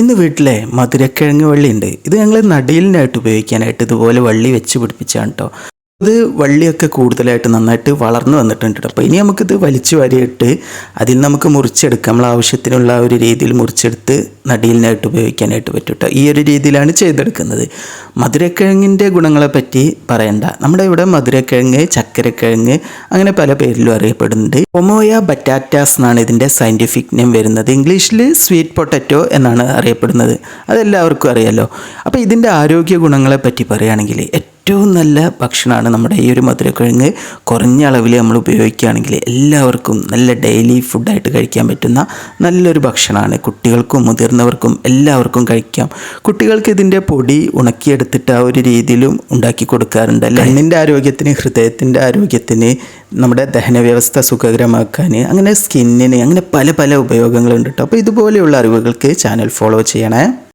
ഇന്ന് വീട്ടിലെ മധുരക്കിഴങ്ങ് വള്ളിയുണ്ട്. ഇത് ഞങ്ങൾ നടീലിനായിട്ട് ഉപയോഗിക്കാനായിട്ട് ഇതുപോലെ വള്ളി വെച്ച് പിടിപ്പിച്ചാണ് കേട്ടോ ഇത് വള്ളിയൊക്കെ കൂടുതലായിട്ട് നന്നായിട്ട് വളർന്നു വന്നിട്ടുണ്ട് അപ്പോൾ ഇനി നമുക്കിത് വലിച്ചു വാരിയിട്ട് അതിൽ നമുക്ക് മുറിച്ചെടുക്കാം. നമ്മൾ ആവശ്യത്തിനുള്ള ഒരു രീതിയിൽ മുറിച്ചെടുത്ത് നടീലിനായിട്ട് ഉപയോഗിക്കാനായിട്ട് പറ്റും കേട്ടോ ഈ ഒരു രീതിയിലാണ് ചെയ്തെടുക്കുന്നത്. മധുരക്കിഴങ്ങിന്റെ ഗുണങ്ങളെ പറ്റി പറയണ്ട. നമ്മുടെ ഇവിടെ മധുരക്കിഴങ്ങ് ചക്കരക്കിഴങ്ങ് അങ്ങനെ പല പേരിലും അറിയപ്പെടുന്നുണ്ട്. ഒമോയ ബറ്റാറ്റാസ് എന്നാണ് ഇതിന്റെ സയന്റിഫിക് നെയിം വരുന്നത്. ഇംഗ്ലീഷിൽ സ്വീറ്റ് പൊട്ടറ്റോ എന്നാണ് അറിയപ്പെടുന്നത്. അതെല്ലാവർക്കും അറിയാലോ. അപ്പോൾ ഇതിന്റെ ആരോഗ്യ ഗുണങ്ങളെപ്പറ്റി പറയുകയാണെങ്കിൽ ഏറ്റവും നല്ല ഭക്ഷണമാണ് നമ്മുടെ ഈ ഒരു മധുരക്കിഴങ്ങ്. കുറഞ്ഞ അളവിൽ നമ്മൾ ഉപയോഗിക്കുകയാണെങ്കിൽ എല്ലാവർക്കും നല്ല ഡെയിലി ഫുഡായിട്ട് കഴിക്കാൻ പറ്റുന്ന നല്ലൊരു ഭക്ഷണമാണ്. കുട്ടികൾക്കും മുതിർന്നവർക്കും എല്ലാവർക്കും കഴിക്കാം. കുട്ടികൾക്ക് ഇതിന്റെ പൊടി ഉണക്കിയെടുത്തിട്ട് ആ ഒരു രീതിയിലും ഉണ്ടാക്കി കൊടുക്കാറുണ്ട്. കണ്ണിന്റെ ആരോഗ്യത്തിന് ഹൃദയത്തിന്റെ ആരോഗ്യത്തിന് നമ്മുടെ ദഹന വ്യവസ്ഥ സുഖകരമാക്കാൻ അങ്ങനെ സ്കിന്നിന് അങ്ങനെ പല പല ഉപയോഗങ്ങളുണ്ട് കേട്ടോ അപ്പോൾ ഇതുപോലെയുള്ള അറിവുകൾക്ക് ചാനൽ ഫോളോ ചെയ്യണേ.